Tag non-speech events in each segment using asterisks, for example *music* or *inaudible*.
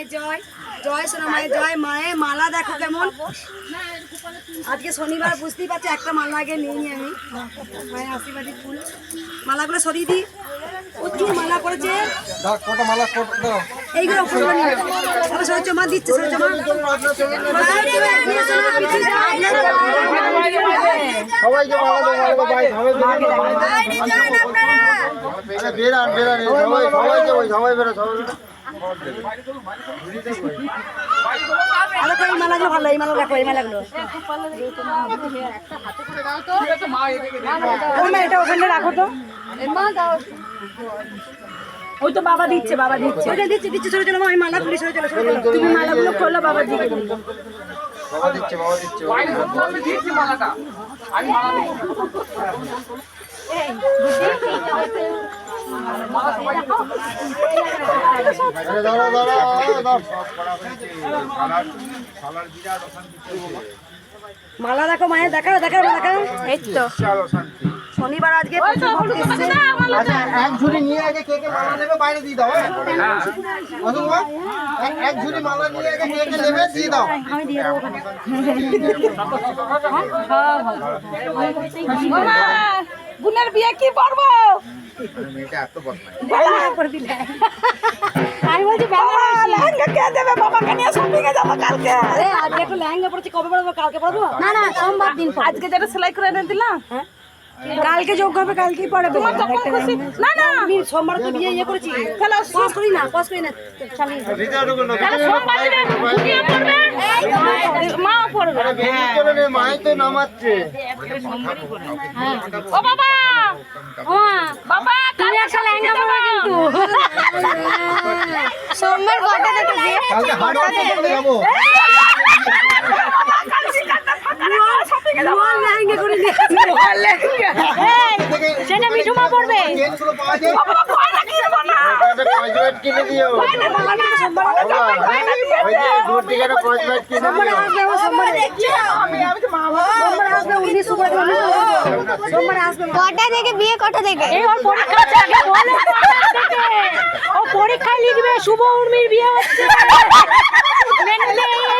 মায়ের জয়। জয় সোনা মায়ের জয়। মায়ের মালা দেখো কেমন। আজকে শনিবার বুঝতেই পারছি একটা মালা আগে নিয়ে আমি। মায়ের আশীর্বাদী ফুল। মালাগুলো সরিয়ে দিই। প্রচুর মালা করেছে এইগুলো দিচ্ছে সবাইকে মালা সবাইকে সবাই বেরো সবাই। আরও তো এই মালাগুলো ভালো, এই মালা দেখো, এই মালাগুলো এটা ওখানে রাখো তো। ওই তো বাবা দিচ্ছে বাবা দিচ্ছে। ওটা দিচ্ছি দিচ্ছি চলো মা আমি মালা খুলি চলো চলো। তুমি মালাগুলো খোলো, বাবা দিবে। বাবা দিচ্ছে বাবা দিচ্ছে। দাও মালা দেখো মায়ের দেখাও দেখাও দেখাও। এই তো। শনিবার আজকে প্রচুর আচ্ছা এক ঝুড়ি নিয়ে আগে কে কে মালা নেবে বাইরে দিয়ে দাও হ্যাঁ? এক এক ঝুড়ি মালা নিয়ে আগে কে কে নেবে দিয়ে দাও। আমি দিয়ে দেবো ওখানে। বোনের বিয়ে কি করে আমি বলছি বেলা লেহেঙ্গা কে দেবে? বাবাকে নিয়ে শপিং এ যাব কালকে। আরে আজকে একটু লেহেঙ্গা পড়েছি কবে পড়ব? কালকে পড়ব? না না সোমবার দিন আজকে যেটা সেলাই করে এনে দিলাম কালকে যোগ হবে কালকেই পড়বে। তোমার যখন খুশি? না না। আমি সোমবার তো বিয়ে ইয়ে করেছি। তাহলে পজ করি না পজ করি না। চালিয়ে তাহলে সোমবার দিনে বিয়ে পড়বে? মা পড়বে। নে মাই তো নামাচ্ছে। ও বাবা! ও বাবা তুমি একটা লেহেঙ্গা পরবে কিন্তু। সোমবার কটা থেকে বিয়ে? কালকে হাট বাজার সেটা মিঠু পড়বে কটা থেকে বিয়ে কটা থেকে পরীক্ষায় লিখবে শুভ উর্মির বিয়ে হচ্ছে। *laughs*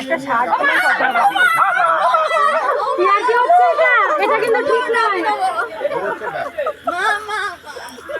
একটা শার্ট এটা কিন্তু ঠিক নয় তুমি মাথাটা আমাকে দাও তো। এই নাও। মামা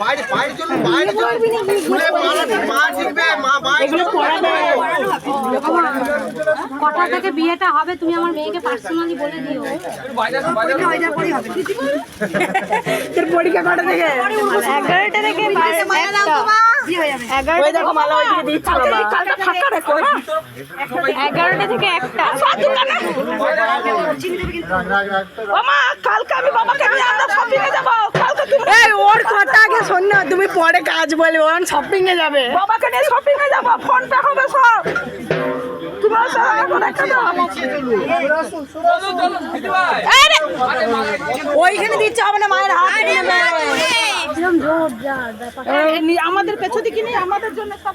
বাইরে বাইরে চলুন বাইরে চলুন মালা মা টিকবে মা বাইরে পড়াবে। কটা থেকে বিয়েটা হবে তুমি আমার মেয়েকে পার্সোনালি বলে দিও। তোর পরীক্ষা কটা থেকে? এগারোটা থেকে? এগারোটা থেকে একটা। কালকে আমি বাবাকে নিয়ে আমরা শপিং যাব। কালকে এই ওর কথা আগে শোন না তুমি পরে কাজ বলে ওর শপিং এ যাবে বাবাকে নিয়ে শপিং এ যাব ফোন পে হবে সব ওইখানে দিচ্ছে হবে না মায়ের হাত আমাদের পেছনে কি নেই আমাদের জন্য সব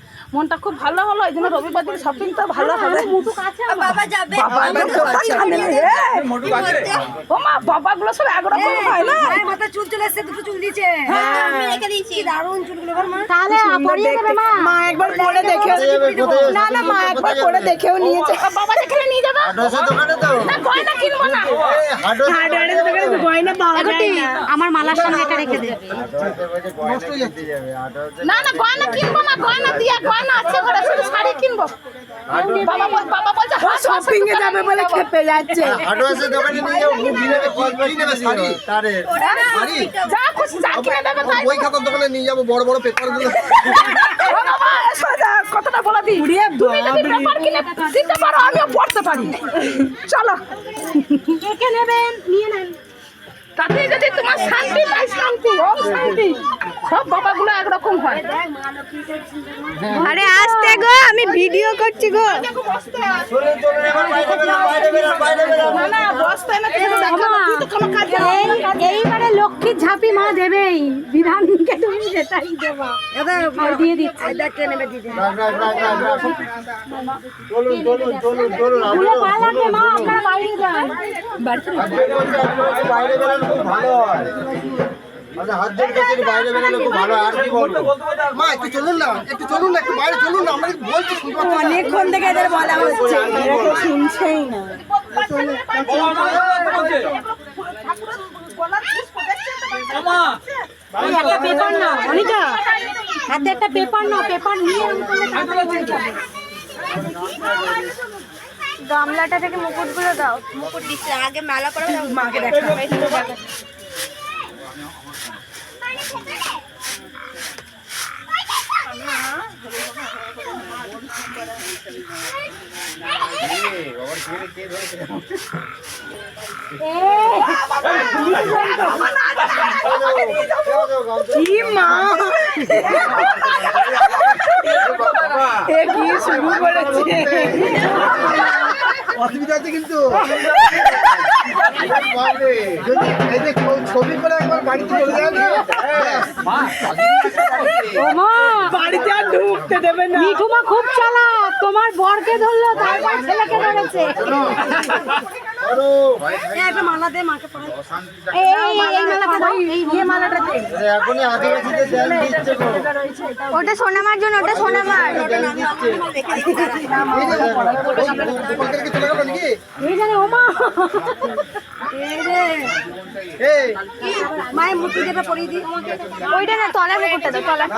মনটা খুব ভালো হলো এই জন্য রবিবার দিন শপিং তো ভালো হবে। বাবা যাবে। ও মা বাবাগুলো সব একরকম হয় না? মাথা চুল চলে এসছে দুটো চুল দিয়েছে। দারুণ চুলগুলো তাহলে মা। একবার পরে না না মা একবার পরে দেখেও নিয়েছে। বাবা যেখানে নিয়ে যাবে? হাডোসের দোকানে তো। না গয়না কিনবো না। এই হাডোসের দোকানে গয়না পাওয়া এগোটি, আমার মালার সামনে এটা রেখে দে। হাডোসের বলছে গয়না কিনতে যাবে। হাডোসের না না গয়না কিনবো না গয়না দিয়া গয়না আছে ঘরে শুধু শাড়ি কিনবো বাবা বল- বাবা বলছে শপিং এ যাবে বলে খেপে যাচ্ছে। হাডোসের দোকানে নিয়ে যাও বিলেতে কল করে নেবে শাড়ি। তারে যা খুশি যা কিনে দেবে তাই বই খাতার দোকানে নিয়ে যাব বড় বড় পেপারগুলো ও বাবা, এসো যা, কথাটা বলে দিই। তুমি যদি পেপার কিনে দিতে পারো আমিও পড়তে পারি। চলো। কে নেবেন? নিয়ে নেন। তাতে যদি তোমার শান্তি পাই শান্তি ও শান্তি। সব বাবাগুলো একরকম হয়। আরে আসতে গো আমি ভিডিও করছি গো। এইবারে লক্ষ্মীর ঝাঁপি মা দেবেই। বিধানকে তুমি যেটাই দেবা। দিয়ে দিচ্ছি। বাইরে খুব ভালো হয়। আচ্ছা হাত জোড় করছি, বাইরে বেরোলে খুব ভালো আর কি বলব? মা একটু চলুন না একটু চলুন না একটু বাইরে চলুন না আমরা বলছি শুনতে পাচ্ছি না। অনেকক্ষণ থেকে এদের বলা হচ্ছে শুনছেই না একটা পেপার নাও অনিতা হাতে একটা পেপার নাও পেপার নিয়ে গামলাটা থেকে মুকুটগুলো দাও মুকুট দিচ্ছে আগে মেলা করে মাকে দেখা মা এ কি শুরু করেছে অসুবিধা আছে কিন্তু ছবি করে একবার বাড়িতে চলে যায় না বাড়িতে আর ঢুকতে দেবে না। খুব চালাক। তোমার বরকে ধরলো তারপর ছেলেকে ধরেছে। ওটা সোনামার জন্য ওটা সোনামার। জানে ওমা মায়ের মুকুট যেটা পরিয়ে দিই। ওইটা না তলার মুকুটটা দাও তলার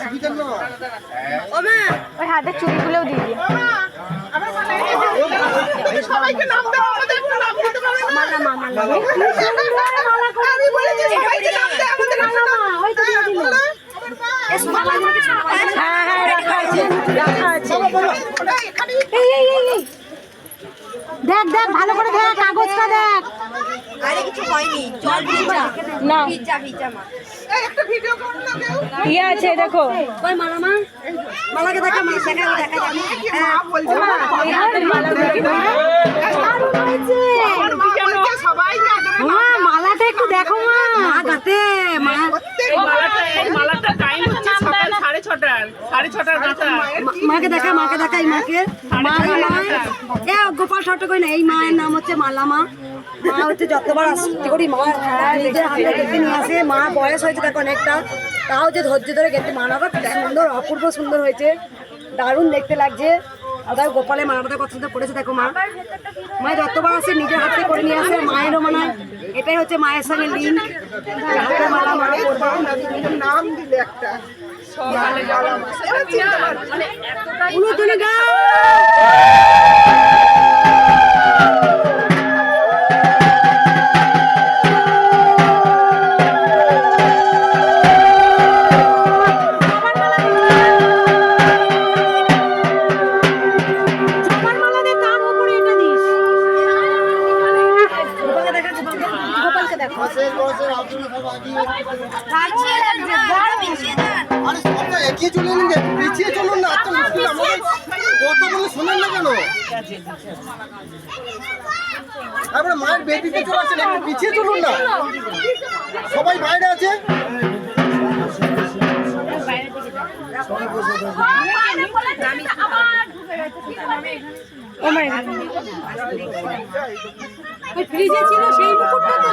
সুবিধা না ও মা ওই হাতের চুড়িগুলোও দিয়ে দিও সবাইকে নাম দাও আমাদের নাম দিতে পারবে না। মালা মালা মালা আমি বলেছি সবাইকে নাম দাও আমাদের নাম দাও ওই তো দিয়ে দিল। হ্যাঁ হ্যাঁ রাখা আছে। রাখা আছে। দেখ দেখ ভালো করে দেখ কাগজটা দেখ। আরে কিছু হয়নি জল ভিজা। না। ভিজা ভিজা মা। একটা ভিডিও করুন না কেউ। ইয়ে আছে দেখো। কই মালা মা? মালাকে দেখা মা দেখা দেখা যাবে। হ্যাঁ। এই হাতের মালাগুলো দারুণ হয়েছে। সবাই মা মালাটা একটু দেখো মা। মা গাতে মা। মালাটা মালাটা টাইম হচ্ছে ছটার সাড়ে ছটার মাকে দেখা মাকে দেখা এই মাকে। মা মা এ গোপাল ছোট কই না এই মায়ের নাম হচ্ছে মালা মা মা হচ্ছে যতবার আসতে করি মা নিজের হাতে গেতে নিয়ে আসে। মা বয়স হয়েছে দেখো অনেকটা। তাও যে ধৈর্য ধরে গেতে মানাবা সুন্দর অপূর্ব সুন্দর হয়েছে। দারুণ দেখতে লাগছে। আর দেখো গোপালের মানাটা কত সুন্দর পড়েছে দেখো মা। মা যতবার আসে নিজের হাতে করে নিয়ে আসে মায়েরও মানে এটাই হচ্ছে মায়ের সঙ্গে লিঙ্ক হাতে মালা মা নাম দিলে একটা। উলুতুলি গাও জামার পিছিয়ে চলুন না এত মুশকিল আমাদের কথা বলে শোনেন না কেন? তারপরে মায়ের বেদিতে চলে আসছেন একটু পিছিয়ে চলুন না। সবাই বাইরে আছে? ওই ফ্রিজে ছিল সেই মুকুটটা তো।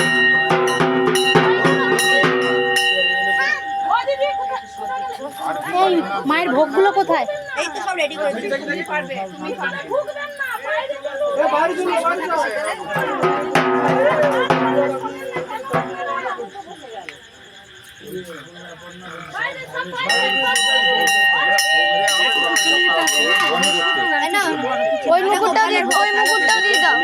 এই না মায়ের ভোগগুলো কোথায়? এই তো সব রেডি করে দিয়েছি। ওই মুকুটটাও দিয়ে ওই মুকুটটাও দিয়ে দাও।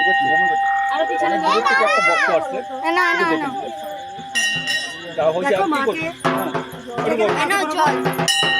না না না দেখো মাকে। না চল।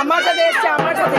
আমার সাথে এসছে আমার সাথে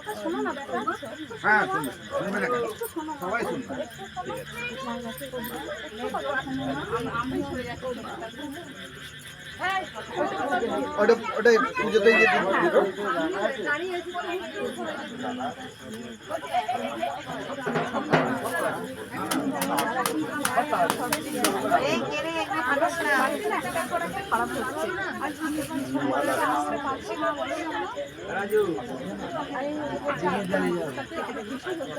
হ্যাঁ শুনবে না? সবাই শুনবে ওটা ওটা পুজোতে গিয়ে দিন দিন।